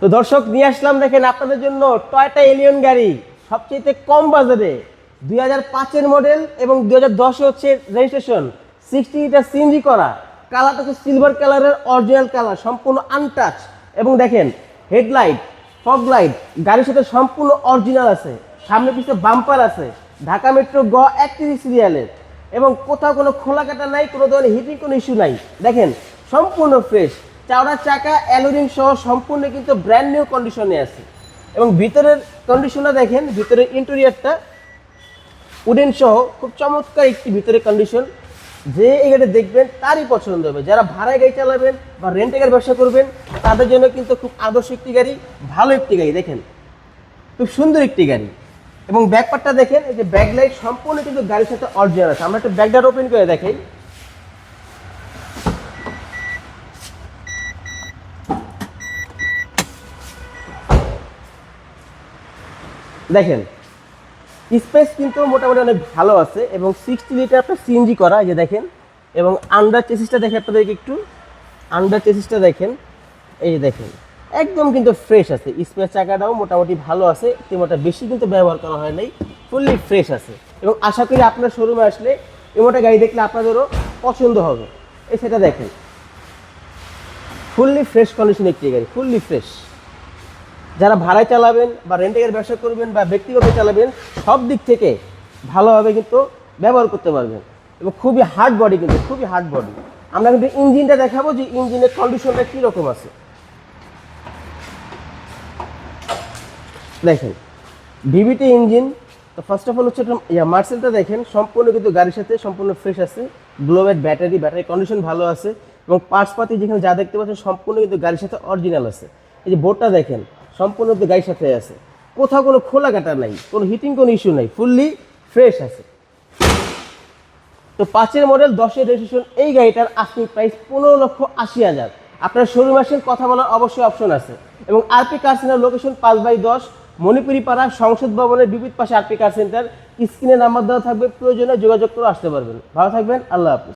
তো দর্শক, নিয়ে আসলাম দেখেন আপনাদের জন্য টয়টা এলিয়ন গাড়ি সবচেয়ে কম বাজারে, দুই হাজার পাঁচের মডেল এবং দুই হাজার দশে হচ্ছে রেজিস্ট্রেশন সিক্সটি লিটার সিএনজি করা। কালারটা হচ্ছে সিলভার কালারের অরিজিনাল কালার সম্পূর্ণ আনটাচ এবং দেখেন হেডলাইট ফগ লাইট গাড়ির সাথে সম্পূর্ণ অরিজিনাল আছে। সামনে পিছনে বাম্পার আছে। ঢাকা মেট্রো গ একত্রিশ সিরিয়ালের এবং কোথাও কোনো খোলা কাটা নাই, কোনো ধরনের হিটিং কোনো ইস্যু নাই। দেখেন, সম্পূর্ণ ফ্রেশ চাওড়া চাকা অ্যালোরিং সহ সম্পূর্ণ কিন্তু ব্র্যান্ড নিউ কন্ডিশনে আছে। এবং ভিতরের কন্ডিশনটা দেখেন, ভিতরের ইন্টেরিয়ারটা উডেন সহ খুব চমৎকার একটি ভিতরের কন্ডিশন যে এই গাড়ি দেখবেন, তারই পছন্দ হবে। যারা ভাড়ায় গাড়ি চালাবেন বা রেন্টে গাড়ি ব্যবসা করবেন, তাদের জন্য কিন্তু খুব আদর্শ একটি গাড়ি, ভালো একটি গাড়ি, দেখেন। খুব সুন্দর একটি গাড়ি। এবং ব্যাকপারটা দেখেন, এই যে ব্যাক লাইট সম্পূর্ণ কিন্তু গাড়ির সাথে অরিজিনাল আছে। আমরা একটা ব্যাকডার ওপেন করে দেখাই। দেখেন, স্পেস কিন্তু মোটামুটি অনেক ভালো আছে এবং সিক্সটি লিটার আপনার সিএনজি করা, এই যে দেখেন, এবং আন্ডার চেসিসটা দেখে আপনাদেরকে একটু আন্ডার চেসিসটা দেখেন, এই যে দেখেন, একদম কিন্তু ফ্রেশ আছে স্পেস চাকাটাও মোটামুটি ভালো আছে তেমনটা বেশি কিন্তু ব্যবহার করা হয় নাই ফুললি ফ্রেশ আছে, এবং আশা করি আপনার শোরুমে আসলে এমনটা গাড়ি দেখলে আপনাদেরও পছন্দ হবে, এই সেটা দেখেন ফুললি ফ্রেশ কন্ডিশন একটি গাড়ি ফুললি ফ্রেশ যারা ভাড়ায় চালাবেন বা রেন্টের ব্যবসা করবেন বা ব্যক্তিগত চালাবেন, সব দিক থেকে ভালোভাবে কিন্তু ব্যবহার করতে পারবেন। এবং খুবই হার্ড বডি কিন্তু, খুবই হার্ড বডি আমরা কিন্তু ইঞ্জিনটা দেখাবো যে ইঞ্জিনের কন্ডিশনটা কীরকম আছে। দেখেন ভিভিটি ইঞ্জিন তো ফার্স্ট অফ অল হচ্ছে ইয়া মার্সেলটা দেখেন, সম্পূর্ণ কিন্তু গাড়ির সাথে সম্পূর্ণ ফ্রেশ আছে। গ্লোবের ব্যাটারি ব্যাটারি কন্ডিশন ভালো আছে। এবং পার্টসপাতি যেখানে যা দেখতে পাচ্ছেন, সম্পূর্ণ কিন্তু গাড়ির সাথে অরিজিনাল আছে। এই যে বোর্ডটা দেখেন সম্পূর্ণ কিন্তু গাড়ির সাথে আছে। কোথাও কোনো খোলা কাটা নাই, কোনো হিটিং কোনো ইস্যু নাই ফুললি ফ্রেশ আছে। তো পাঁচের মডেল দশের রেজিস্ট্রেশন এই গাড়িটার আস্কিং প্রাইস পনেরো লক্ষ আশি হাজার। আপনার শোরুম আসেন, কথা বলার অবশ্যই অপশন আছে। এবং আরপি কার সেন্টার লোকেশন পাঁচ বাই দশ মণিপুরি পাড়া সংসদ ভবনের বিপরীত পাশে আরপি কার সেন্টার স্ক্রিনে নাম্বার দেওয়া থাকবে, প্রয়োজনে যোগাযোগ করে আসতে পারবেন। ভালো থাকবেন, আল্লাহ হাফিজ।